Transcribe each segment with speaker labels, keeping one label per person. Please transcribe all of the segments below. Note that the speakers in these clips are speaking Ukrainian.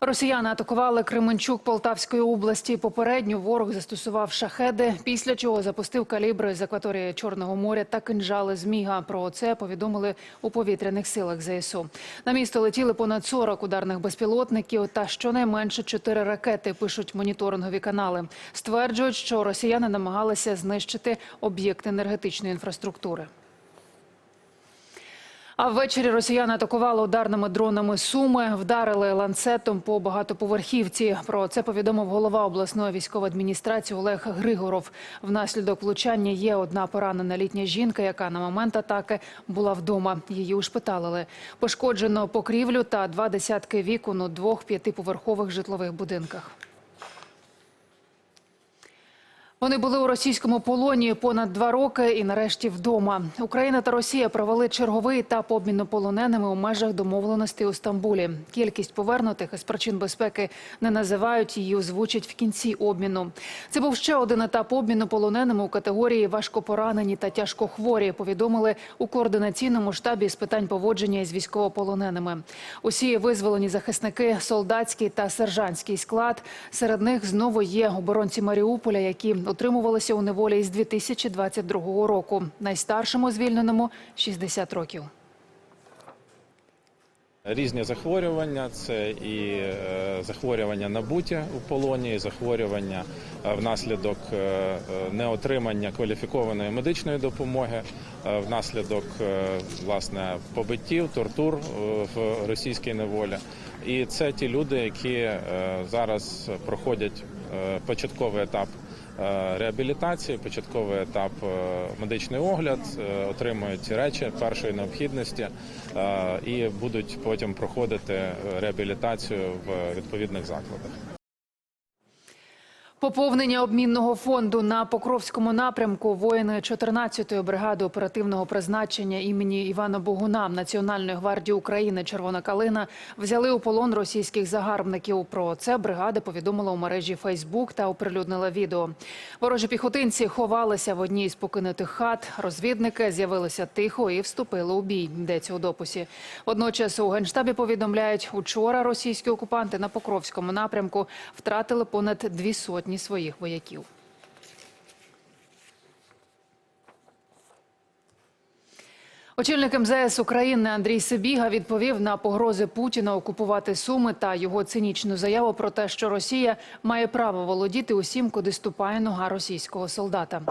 Speaker 1: Росіяни атакували Кременчук Полтавської області. Попередньо ворог застосував шахеди, після чого запустив калібри з акваторії Чорного моря та кинжали зміга. Про це повідомили у повітряних силах ЗСУ. На місто летіли понад 40 ударних безпілотників та щонайменше 4 ракети. Пишуть моніторингові канали. Стверджують, що росіяни намагалися знищити об'єкт енергетичної інфраструктури. А ввечері росіяни атакували ударними дронами Суми, вдарили ланцетом по багатоповерхівці. Про це повідомив голова обласної військової адміністрації Олег Григоров. Внаслідок влучання є одна поранена літня жінка, яка на момент атаки була вдома. Її ушпиталили. Пошкоджено покрівлю та два десятки вікон у двох п'ятиповерхових житлових будинках. Вони були у російському полоні понад два роки і нарешті вдома. Україна та Росія провели черговий етап обміну полоненими у межах домовленостей у Стамбулі. Кількість повернутих із причин безпеки не називають її озвучать в кінці обміну. Це був ще один етап обміну полоненими у категорії важкопоранені та тяжкохворі. Повідомили у координаційному штабі з питань поводження із військовополоненими. Усі визволені захисники, солдатський та сержантський склад. Серед них знову є оборонці Маріуполя, які утримувалися у неволі із 2022 року. Найстаршому звільненому 60 років.
Speaker 2: Різні захворювання це і е, захворювання набуття у полоні, і захворювання е, внаслідок е, неотримання кваліфікованої медичної допомоги, внаслідок власне побиттів, тортур в російській неволі. І це ті люди, які зараз проходять початковий етап. Е, Реабілітації, початковий етап е, медичний огляд, е, отримують речі першої необхідності і будуть потім проходити реабілітацію в відповідних закладах.
Speaker 1: Поповнення обмінного фонду на Покровському напрямку воїни 14-ї бригади оперативного призначення імені Івана Богуна Національної гвардії України Червона калина взяли у полон російських загарбників. Про це бригада повідомила у мережі Фейсбук та оприлюднила відео. Ворожі піхотинці ховалися в одній з покинутих хат. Розвідники з'явилися тихо і вступили у бій. Йдеться у дописі. Водночас у генштабі повідомляють, учора російські окупанти на Покровському напрямку втратили понад дві сотні своїх вояків. Очільник МЗС України Андрій Сибіга відповів на погрози Путіна окупувати Суми та його цинічну заяву про те, що Росія має право володіти усім, куди ступає нога російського солдата.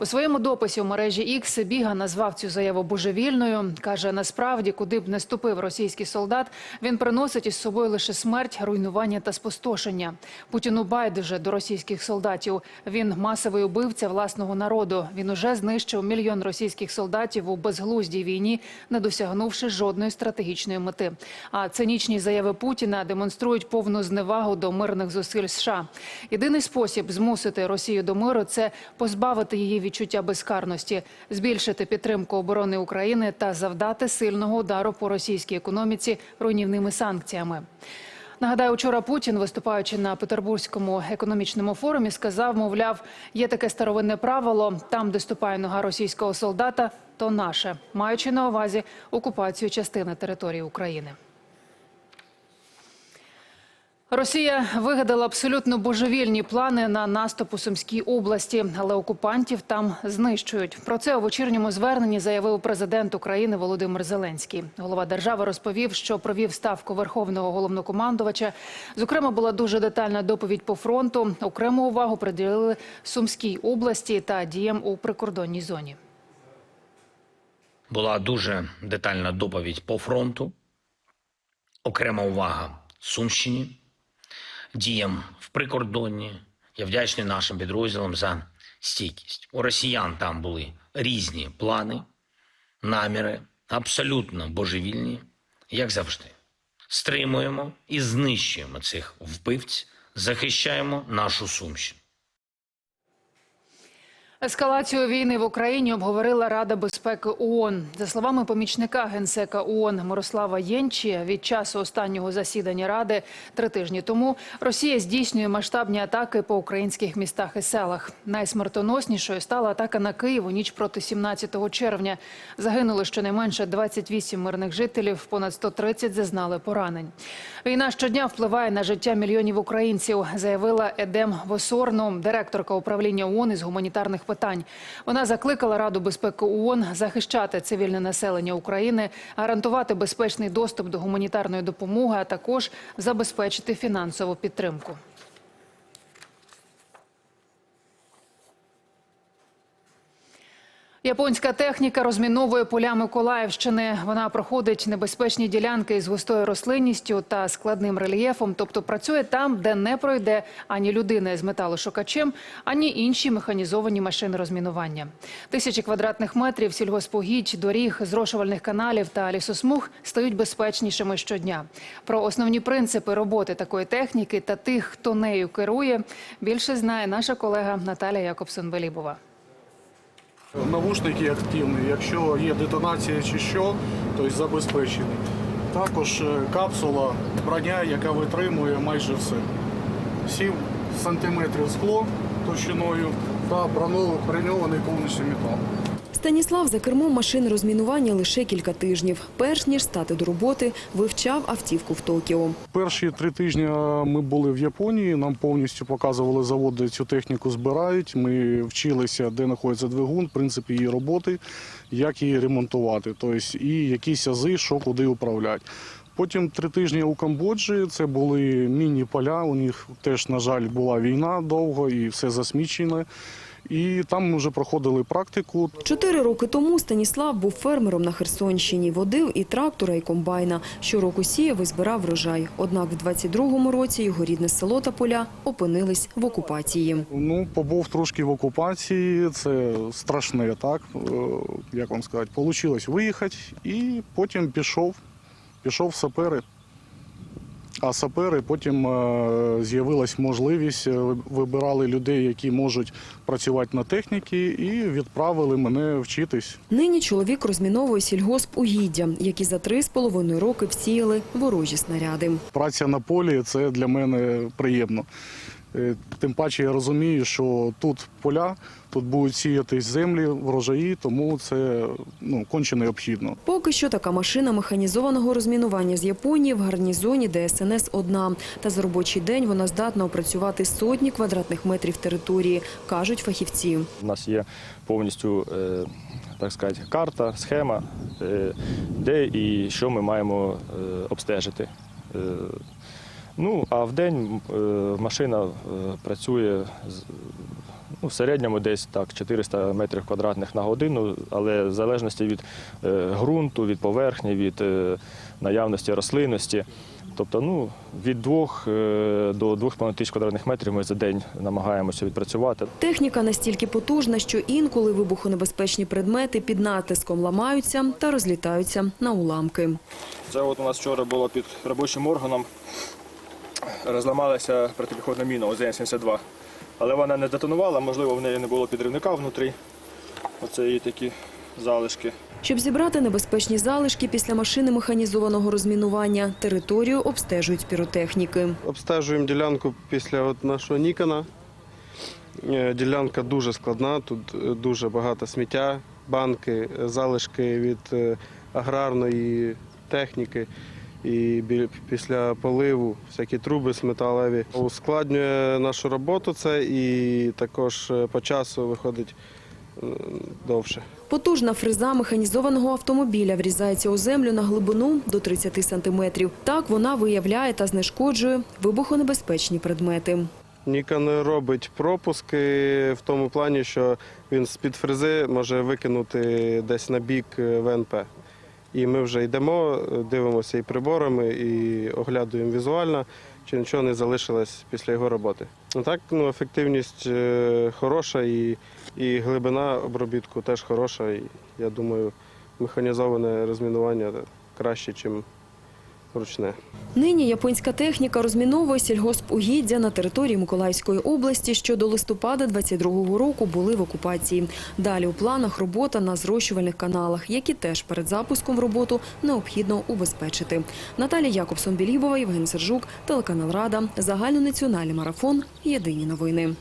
Speaker 1: У своєму дописі у мережі X Сибіга назвав цю заяву божевільною. каже, насправді, куди б не ступив російський солдат, він приносить із собою лише смерть, руйнування та спустошення. Путіну байдуже до російських солдатів. Він масовий убивця власного народу. Він уже знищив мільйон російських солдатів у безглуздій війні, не досягнувши жодної стратегічної мети. А цинічні заяви Путіна демонструють повну зневагу до мирних зусиль США. Єдиний спосіб змусити Росію до миру це позбавити її відчуття безкарності, збільшити підтримку оборони України та завдати сильного удару по російській економіці руйнівними санкціями. Нагадаю, вчора Путін, виступаючи на Петербурзькому економічному форумі, сказав, мовляв, є таке старовинне правило: там, де ступає нога російського солдата, то наше, маючи на увазі окупацію частини території України. Росія вигадала абсолютно божевільні плани на наступ у Сумській області, але окупантів там знищують. Про це у вечірньому зверненні заявив президент України Володимир Зеленський. Голова держави розповів, що провів ставку верховного головнокомандувача. Зокрема, була дуже детальна доповідь по фронту. Окрему увагу приділили Сумській області та діям у прикордонній зоні.
Speaker 3: Була дуже детальна доповідь по фронту, окрема увага Сумщині, діям в прикордонні. Я вдячний нашим підрозділам за стійкість. У росіян там були різні плани, наміри, абсолютно божевільні, як завжди. Стримуємо і знищуємо цих вбивць, захищаємо нашу Сумщину.
Speaker 1: Ескалацію війни в Україні обговорила Рада безпеки ООН. За словами помічника генсека ООН Мирослава Єнчі, від часу останнього засідання Ради три тижні тому Росія здійснює масштабні атаки по українських містах і селах. Найсмертоноснішою стала атака на Київ у ніч проти 17 червня. Загинули щонайменше 28 мирних жителів, понад 130 зазнали поранень. Війна щодня впливає на життя мільйонів українців, заявила Едем Восорно, директорка управління ООН із гуманітарних питань. Вона закликала Раду безпеки ООН захищати цивільне населення України, гарантувати безпечний доступ до гуманітарної допомоги, а також забезпечити фінансову підтримку. Японська техніка розміновує поля Миколаївщини. Вона проходить небезпечні ділянки із густою рослинністю та складним рельєфом, тобто працює там, де не пройде ані людина з металошукачем, ані інші механізовані машини розмінування. Тисячі квадратних метрів сільгоспогідь, доріг, зрошувальних каналів та лісосмуг стають безпечнішими щодня. Про основні принципи роботи такої техніки та тих, хто нею керує, більше знає наша колега Наталя Якобсон-Белібова.
Speaker 4: Навушники активні, якщо є детонація чи що, то забезпечені. Також е, капсула, броня, яка витримує майже все. 7 сантиметрів скло товщиною та броньований повністю метал.
Speaker 5: Станіслав за кермом машин розмінування лише кілька тижнів. Перш ніж стати до роботи, вивчав автівку в Токіо.
Speaker 4: Перші три тижні ми були в Японії. Нам повністю показували завод, де цю техніку збирають. Ми вчилися, де знаходиться двигун, принцип її роботи, як її ремонтувати, тобто і якісь ази, що куди управляти. Потім три тижні у Камбоджі це були міні-поля. У них теж, на жаль, була війна довго і все засмічене. І там вже проходили практику.
Speaker 5: Чотири роки тому Станіслав був фермером на Херсонщині. Водив і трактора, і комбайна. Щороку сіяв і збирав врожай. Однак в 22-му році його рідне село та поля опинились в окупації.
Speaker 4: Ну, побув трошки в окупації, це страшне, так е, як вам сказати, Получилось виїхати і потім пішов, пішов в сапери. А сапери потім е, з'явилась можливість, е, вибирали людей, які можуть працювати на техніці, і відправили мене вчитись.
Speaker 5: Нині чоловік розміновує сільгосп угіддя, які за три з половиною роки всіяли ворожі снаряди.
Speaker 4: Праця на полі це для мене приємно. Е, Тим паче я розумію, що тут поля, тут будуть сіятись землі, врожаї, тому це ну, конче необхідно.
Speaker 5: Поки що така машина механізованого розмінування з Японії в гарнізоні ДСНС одна. Та за робочий день вона здатна опрацювати сотні квадратних метрів території, кажуть фахівці.
Speaker 6: У нас є повністю е, так сказати, карта, схема, е, де і що ми маємо обстежити. Ну, а в день е, машина е, працює ну, в середньому десь так 400 метрів квадратних на годину, але в залежності від е, ґрунту, від поверхні, від е, наявності рослинності. Тобто, ну, від 2 до 2,5 тисяч квадратних метрів ми за день намагаємося відпрацювати.
Speaker 5: Техніка настільки потужна, що інколи вибухонебезпечні предмети під натиском ламаються та розлітаються на уламки.
Speaker 6: Це от у нас вчора було під робочим органом. Розламалася протипіхотна міна ОЗН-72. Але вона не детонувала, можливо, в неї не було підривника внутрі. Оце її такі залишки.
Speaker 5: Щоб зібрати небезпечні залишки після машини механізованого розмінування, територію обстежують піротехніки.
Speaker 7: Обстежуємо ділянку після от нашого Нікона. Е, Ділянка дуже складна, тут е, дуже багато сміття, банки, залишки від е, аграрної техніки. І після поливу всякі труби сметалеві. Ускладнює нашу роботу це і також е, по часу виходить довше.
Speaker 5: Потужна фреза механізованого автомобіля врізається у землю на глибину до 30 сантиметрів. Так вона виявляє та знешкоджує вибухонебезпечні предмети.
Speaker 7: Нікон робить пропуски в тому плані, що він з-під фрези може викинути десь на бік е, ВНП. І ми вже йдемо, дивимося і приборами, і оглядуємо візуально, чи нічого не залишилось після його роботи. Ну так, ну, ефективність е, хороша і, і глибина обробітку теж хороша. І, я думаю, механізоване розмінування краще, ніж ручне.
Speaker 5: Нині японська техніка розміновує сільгоспугіддя на території Миколаївської області, що до листопада 22-го року були в окупації. Далі у планах робота на зрощувальних каналах, які теж перед запуском в роботу необхідно убезпечити. Наталія Якобсон-Білібова, Євген Сержук, телеканал Рада, загальнонаціональний марафон. Єдині новини.